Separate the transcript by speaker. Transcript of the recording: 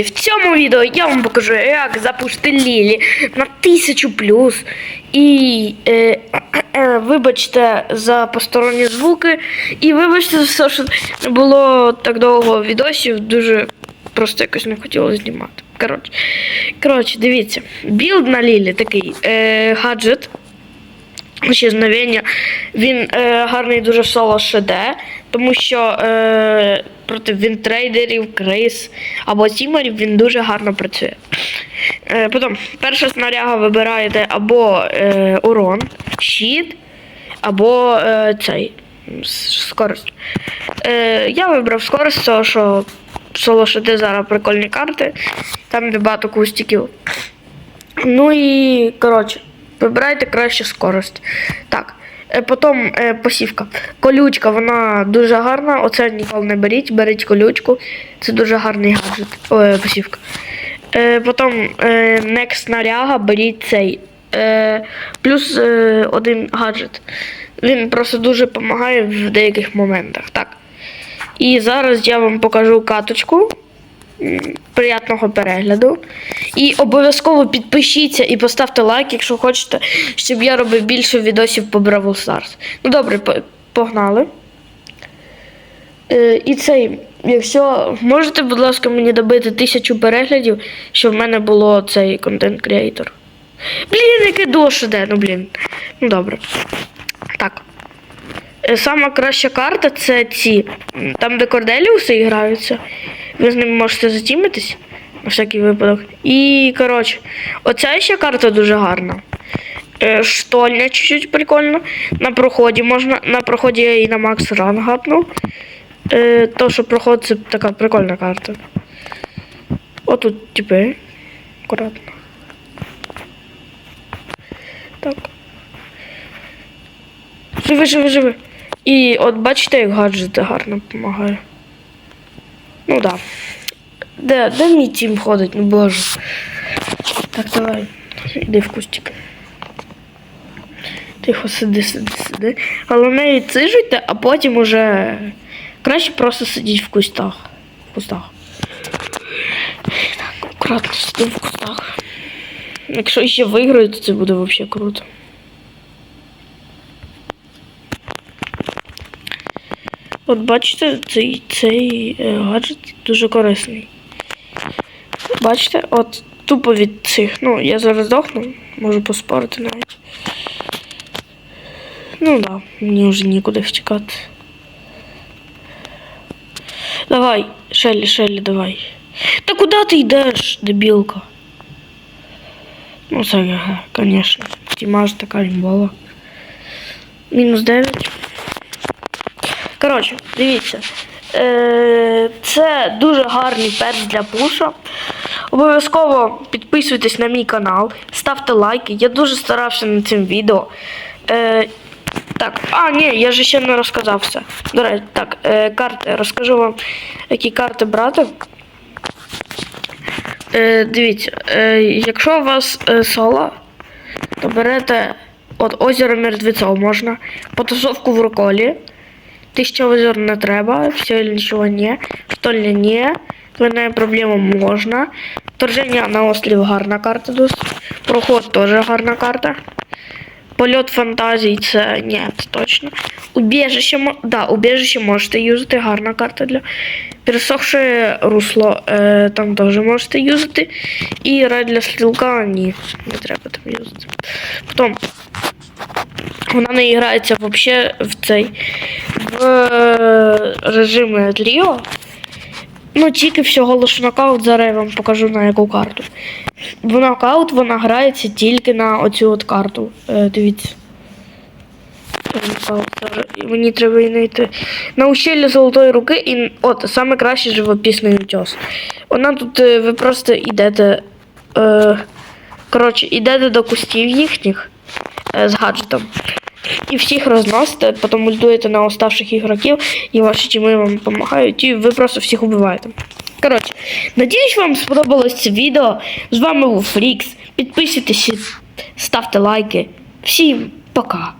Speaker 1: В цьому відео я вам покажу, як запустити Лілі на 1000 плюс. І е, е, вибачте за посторонні звуки. І вибачте за все, що не було так довго відосів. Дуже просто якось не хотілося знімати. Коротше, коротше дивіться, білд на Лілі такий е, гаджет. Ісчезновення. Він е, гарний дуже в соло ШД, тому що е, проти вінтрейдерів, крис або тімерів він дуже гарно працює. Е, потім, перша снаряга вибираєте або е, урон, щит, або е, цей скорость. Е, я вибрав скорость, тому що соло ШД зараз прикольні карти, там де багато кустиків. Ну і коротше, вибирайте краще скорость. Так. Е, Потім е, посівка. Колючка, вона дуже гарна. Оце ніколи не беріть, беріть колючку. Це дуже гарний гаджет. Ой, посівка. Е, потім е, next снаряга, беріть цей. Плюс один гаджет. Він просто дуже допомагає в деяких моментах. Так. І зараз я вам покажу каточку. Приятного перегляду. І обов'язково підпишіться і поставте лайк, якщо хочете, щоб я робив більше відосів по Бравл Старс. Ну добре, погнали. Е, і цей, якщо можете, будь ласка, мені добити тисячу переглядів, щоб в мене було цей контент креатор. Блін, яке дощ іде, ну блін. Ну добре. Так. Е, Сама краща карта це ці. Там, де Корделіуси граються. Ви з ними можете затімитись на всякий випадок. І, коротше, оця ще карта дуже гарна. Е, Штольня чуть-чуть прикольно. На проході можна. На проході я і на Макс Ран гапнув. Е, то, що проход, це така прикольна карта. Отут типи. Акуратно. Так. Живи, живи, живи. І от бачите, як гаджети гарно допомагає. Ну да. Де, де мій тім ходить, ну боже. Так, давай. Іди в кустик. Тихо, сиди, сиди, сиди. Головне відсиджуйте, а потім уже краще просто сидіть в кустах. В кустах. Так, акуратно сиди в кустах. Якщо ще виграю, то це буде взагалі круто. От бачите, цей, цей е, гаджет дуже корисний. Бачите, от тупо від цих. Ну, я зараз здохну, можу поспорити навіть. Ну да, мені вже нікуди втікати. Давай, Шелі, Шелі, давай. Та куди ти йдеш, дебілка? Ну, це, звісно. Тімаж така імбова. Мінус 9. Коротше, дивіться. Е, це дуже гарний перс для пуша. Обов'язково підписуйтесь на мій канал, ставте лайки. Я дуже старався над цим відео. Е, так, а, ні, я ж ще не розказав все. До речі, так, е, карти. Розкажу вам, які карти брати. Е, дивіться, е, якщо у вас е, соло, то берете от озеро мертвецов можна, потасовку в руколі. Тысяча озер не треба, все или ничего не. Штольня не. Двойная проблема можна. Вторження на острів гарна карта досить. Проход теж гарна карта. Польот фантазій це ні, це точно. Убіжище, да, убіжище можете юзати, гарна карта для. Пересохше русло е, там теж можете юзати. І рай для стрілка ні, не треба там юзати. Потім вона не грається взагалі в цей в е, режимі Тріо. Ну, тільки всього лише нокаут, зараз я вам покажу на яку карту. В нокаут вона грається тільки на оцю от карту. Е, дивіться. Нокаут. Мені треба її знайти. На ущелі золотої руки і от саме кращий живописний утес. Вона тут е, ви просто йдете. Е, коротше, йдете до кустів їхніх е, з гаджетом. І всіх розносите, потім ультуєте на оставших ігроків, і ваші тіми вам допомагають, і ви просто всіх убиваєте. Коротше, надіюсь, вам сподобалось це відео. З вами був Фрікс. Підписуйтесь, ставте лайки. Всім пока!